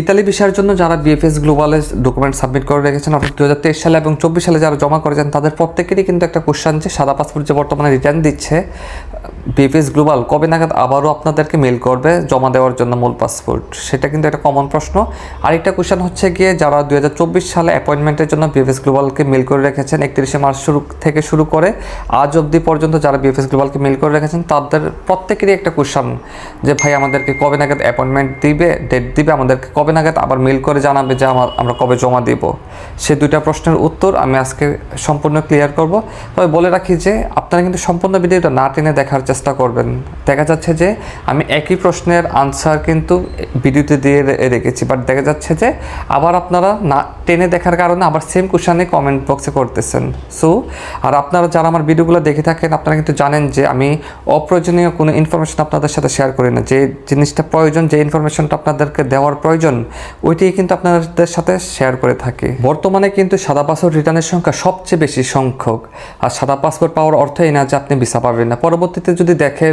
Italy ভিসার জন্য যারা বিএফএস গ্লোবালে ডকুমেন্ট সাবমিট করে রেখেছেন, অর্থাৎ দু হাজার তেইশ সালে এবং চব্বিশ সালে যারা জমা করেছেন, তাদের প্রত্যেকেরই কিন্তু একটা কোশ্চান যে সাদা পাসপোর্ট যে বর্তমানে রিটার্ন দিচ্ছে বিএফএস গ্লোবাল কবে নাগাদ আবারও আপনাদেরকে মেল করবে জমা দেওয়ার জন্য মূল পাসপোর্ট সেটা কিন্তু একটা কমন প্রশ্ন। আরেকটা কোশ্চান হচ্ছে গিয়ে যারা দু হাজার চব্বিশ সালে অ্যাপয়েন্টমেন্টের জন্য বিএফএস গ্লোবালকে মেল করে রেখেছেন, একত্রিশে মার্চ শুরু থেকে শুরু করে আজ অবধি পর্যন্ত যারা বিএফএস গ্লোবালকে মেল করে রেখেছেন, তাদের প্রত্যেকেরই একটা কোশ্চেন যে ভাই আমাদেরকে কবে নাগাদ অ্যাপয়েন্টমেন্ট দিবে ডেট দিবে, আমাদেরকে কবে নাগাদ আবার মেল করে জানাবে যে আমার আমরা কবে জমা দিব? সে দুইটা প্রশ্নের উত্তর আমি আজকে সম্পূর্ণ ক্লিয়ার করব। তবে বলে রাখি যে আপনারা কিন্তু সম্পূর্ণ ভিডিওটা না টেনে দেখার চেষ্টা করবেন। দেখা যাচ্ছে যে আমি একই প্রশ্নের আনসার কিন্তু ভিডিওতে দিয়ে রেখেছি। বাট দেখা যাচ্ছে যে আবার আপনারা না টেনে দেখার কারণে আবার সেম কোশ্চানে কমেন্ট বক্সে করতেছেন। সো আর আপনারা যারা আমার ভিডিওগুলো দেখে থাকেন, আপনারা কিন্তু জানেন যে আমি অপ্রয়োজনীয় কোনো ইনফরমেশন আপনাদের সাথে শেয়ার করি না। যে জিনিসটা প্রয়োজন, যে ইনফরমেশনটা আপনাদেরকে দেওয়ার প্রয়োজন ওইটাই কিন্তু আপনাদের সাথে শেয়ার করে থাকি। বর্তমানে কিন্তু সাদা পাসপোর্ট রিটার্নের সংখ্যা সবচেয়ে বেশি সংখ্যক। আর সাদা পাসপোর্ট পাওয়ার অর্থ এই না যে আপনি ভিসা পাবেন না। পরবর্তীতে যদি দেখে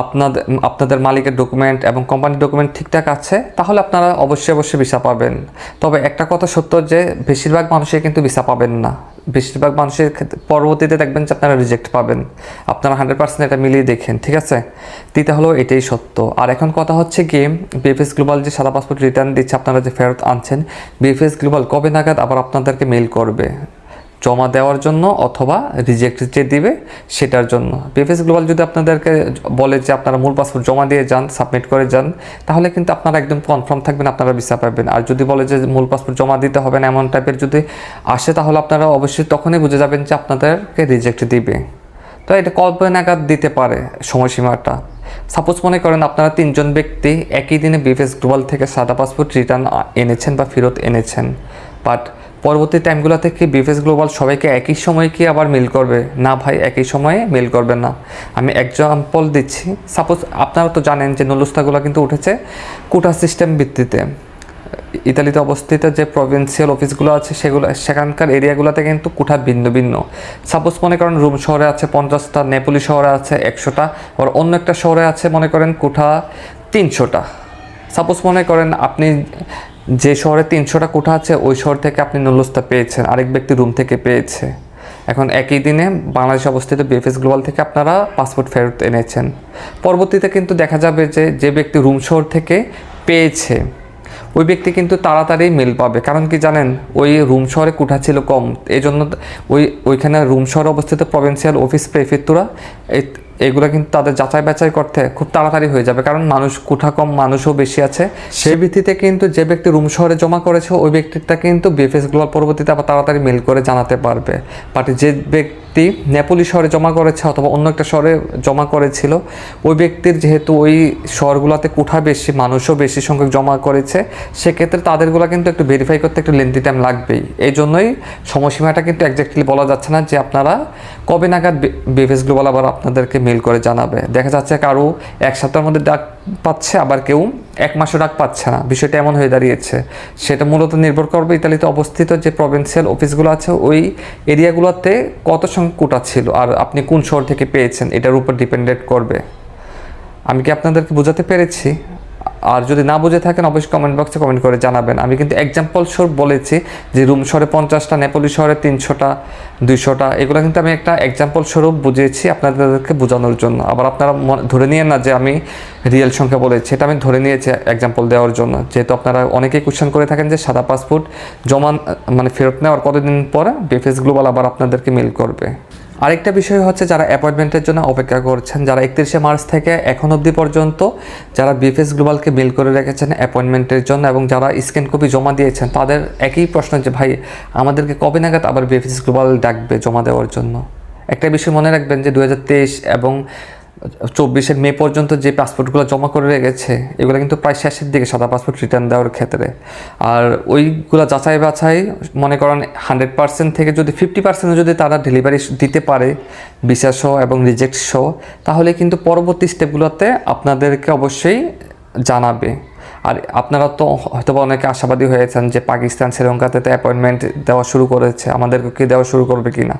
আপনাদের আপনাদের মালিকের ডকুমেন্ট এবং কোম্পানির ডকুমেন্ট ঠিকঠাক আছে, তাহলে আপনারা অবশ্যই অবশ্যই ভিসা পাবেন। তবে একটা কথা সত্য যে, বেশিরভাগ মানুষই কিন্তু ভিসা পাবেন না। বেশিরভাগ মানুষের পরবর্তীতে দেখবেন যে আপনারা রিজেক্ট পাবেন। আপনারা হান্ড্রেড পার্সেন্ট এটা মিলিয়ে দেখেন, ঠিক আছে? তৃতীয় হলো এটাই সত্য। আর এখন কথা হচ্ছে কি বিএফএস গ্লোবাল যে সাদা পাসপোর্ট রিটার্ন দিচ্ছে, আপনারা যে ফেরত আনছেন বিএফএস গ্লোবাল কবে নাগাদ আবার আপনাদেরকে মেল করবে? জমা দেওয়ার জন্য অথবা রিজেক্ট যে দিবে সেটার জন্য। বিএফএস গ্লোবাল যদি আপনাদেরকে বলে যে আপনারা মূল পাসপোর্ট জমা দিয়ে যান সাবমিট করে যান, তাহলে কিন্তু আপনারা একদম কনফার্ম থাকবেন, আপনারা ভিসা পাবেন। আর যদি বলে যে মূল পাসপোর্ট জমা দিতে হবে না, এমন টাইপের যদি আসে, তাহলে আপনারা অবশ্যই তখনই বুঝে যাবেন যে আপনাদেরকে রিজেক্ট দিবে। তো এটা কবে নাগাদ দিতে পারে সময়সীমাটা। সাপোজ মনে করেন আপনারা তিনজন ব্যক্তি একই দিনে বিএফএস গ্লোবাল থেকে সাদা পাসপোর্ট রিটার্ন এনেছেন বা ফেরত এনেছেন। বাট পরবর্তী টাইমগুলোতে কি বিএফএস গ্লোবাল সবাইকে একই সময়ে কি আবার মেল করবে? না ভাই, একই সময়ে মেল করবে না। আমি এক্সাম্পল দিচ্ছি। সাপোজ আপনারা তো জানেন যে নলুস্তাগুলো কিন্তু উঠেছে কোটা সিস্টেম ভিত্তিতে। ইতালিতে অবস্থিত যে প্রভিন্সিয়াল অফিসগুলো আছে সেগুলো, সেখানকার এরিয়াগুলোতে কিন্তু কোঠা ভিন্ন ভিন্ন। সাপোজ মনে করেন রুম শহরে আছে পঞ্চাশটা নেপোলি শহরে আছে একশোটা, আবার অন্য একটা শহরে আছে মনে করেন কোঠা তিনশোটা। সাপোজ মনে করেন আপনি যে শহরে তিনশোটা কোঠা আছে, ওই শহর থেকে আপনি নলস্তা পেয়েছেন। আরেক ব্যক্তি রুম থেকে পেয়েছে। এখন একই দিনে বাংলাদেশে অবস্থিত বিএফএস গ্লোবাল থেকে আপনারা পাসপোর্ট ফেরত এনেছেন। পরবর্তীতে কিন্তু দেখা যাবে যে যে ব্যক্তি রুম শহর থেকে পেয়েছে, ওই ব্যক্তি কিন্তু তাড়াতাড়ি মেল পাবে। কারণ কি জানেন, ওই রুম শহরে কোঠা ছিল কম। এই জন্য ওই, ওইখানে রুম শহরে অবস্থিত প্রভিন্সিয়াল অফিস প্রেফেক্টুরা এগুলো কিন্তু তাদের যাচাই বাছাই করতে খুব তাড়াতাড়ি হয়ে যাবে। কারণ মানুষ কোঠা কম মানুষও বেশি আছে। সেই ভিত্তিতে কিন্তু যে ব্যক্তি রুম শহরে জমা করেছে ওই ব্যক্তিটা কিন্তু বিএফএস গ্লোবাল পরবর্তীতে আবার তাড়াতাড়ি মেল করে জানাতে পারবে। বাট যে ব্যক্তি নেপোলি শহরে জমা করেছে অথবা অন্য একটা শহরে জমা করেছিল, ওই ব্যক্তির যেহেতু ওই শহরগুলোতে কুঠা বেশি, মানুষও বেশি সংখ্যক জমা করেছে, সেক্ষেত্রে তাদেরগুলো কিন্তু একটু ভেরিফাই করতে একটু লেন্থি টাইম লাগবেই। এই জন্যই সময়সীমাটা কিন্তু একজাক্টলি বলা যাচ্ছে না যে আপনারা কবে নাগাদ বিএফএস গ্লোবাল আবার আপনাদেরকে মেল করে জানাবে। দেখা যাচ্ছে কারও এক সপ্তাহের মধ্যে ডাক পাচ্ছে, আবার কেউ এক মাসও ডাক পাচ্ছে না। বিষয়টা এমন হয়ে দাঁড়িয়েছে। সেটা মূলত নির্ভর করবে ইতালিতে অবস্থিত যে প্রভিন্সিয়াল অফিসগুলো আছে, ওই এরিয়াগুলোতে কত সংখ্যক কোটা ছিল আর আপনি কোন শহর থেকে পেয়েছেন, এটার উপর ডিপেন্ডেন্ট করবে। আমি কি আপনাদেরকে বোঝাতে পেরেছি? আর যদি না বুঝে থাকেন, অবশ্যই কমেন্ট বক্সে কমেন্ট করে জানাবেন। আমি কিন্তু এক্সাম্পল স্বরূপ বলেছি যে রুম শহরে পঞ্চাশটা নেপোলি শহরে তিনশোটা, দুইশোটা। এগুলো কিন্তু আমি একটা এক্সাম্পল স্বরূপ বুঝিয়েছি আপনাদেরকে বোঝানোর জন্য। আবার আপনারা ধরে নিয়েন না যে আমি রিয়েল সংখ্যা বলেছি এটা আমি ধরে নিয়েছি এক্সাম্পল দেওয়ার জন্য। যেহেতু আপনারা অনেকেই কোশ্চেন করে থাকেন যে সাদা পাসপোর্ট জমা মানে ফেরত নেওয়ার কতদিন পরে? বিএফএস গ্লোবাল আবার আপনাদেরকে মেল করবে। আরেকটা বিষয় হচ্ছে যারা অ্যাপয়েন্টমেন্টের জন্য অপেক্ষা করছেন, যারা একত্রিশে মার্চ থেকে এখন অবধি পর্যন্ত যারা বিফেস গ্লোবালকে মেল করে রেখেছেন অ্যাপয়েন্টমেন্টের জন্য এবং যারা স্ক্যান কপি জমা দিয়েছেন, তাদের একই প্রশ্ন যে, ভাই, আমাদেরকে কবে নাগাদ আবার বিফেস গ্লোবাল ডাকবে জমা দেওয়ার জন্য? একটা বিষয় মনে রাখবেন যে দুহাজার তেইশ এবং চব্বিশের মে পর্যন্ত যে পাসপোর্টগুলো জমা করে রেখেছে, এগুলো কিন্তু প্রায় শেষের দিকে সাদা পাসপোর্ট রিটার্ন দেওয়ার ক্ষেত্রে। আর ওইগুলো যাচাই বাছাই মনে করেন হান্ড্রেড পার্সেন্ট থেকে যদি ফিফটি পার্সেন্ট যদি তারা ডেলিভারি দিতে পারে সহ এবং রিজেক্ট সহ তাহলে কিন্তু পরবর্তী স্টেপগুলোতে আপনাদেরকে অবশ্যই জানাবে। আর আপনারা তো হয়তো অনেকে আশাবাদী হয়েছেন যে পাকিস্তান শ্রীলঙ্কাতে তো অ্যাপয়েন্টমেন্ট দেওয়া শুরু করেছে। আমাদেরকে দেওয়া শুরু করবে কি না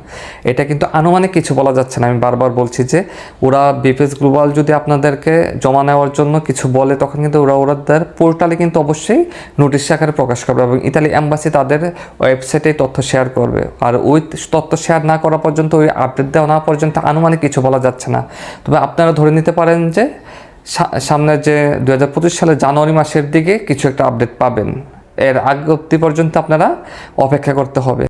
এটা কিন্তু আনুমানিক কিছু বলা যাচ্ছে না। আমি বারবার বলছি যে ওরা বিপিএস গ্লোবাল যদি আপনাদেরকে জমা নেওয়ার জন্য কিছু বলে, তখন কিন্তু ওরা ওদের পোর্টালে কিন্তু অবশ্যই নোটিশ আকারে প্রকাশ করবে এবং ইতালি অ্যাম্বাসি তাদের ওয়েবসাইটে তথ্য শেয়ার করবে। আর ওই তথ্য শেয়ার না করা পর্যন্ত, ওই আপডেট দেওয়া না পর্যন্ত আনুমানিক কিছু বলা যাচ্ছে না। তবে আপনারা ধরে নিতে পারেন যে সামনে যে দু সালের জানুয়ারি মাসের দিকে কিছু একটা আপডেট পাবেন। এর আগ অব্দি পর্যন্ত আপনারা অপেক্ষা করতে হবে।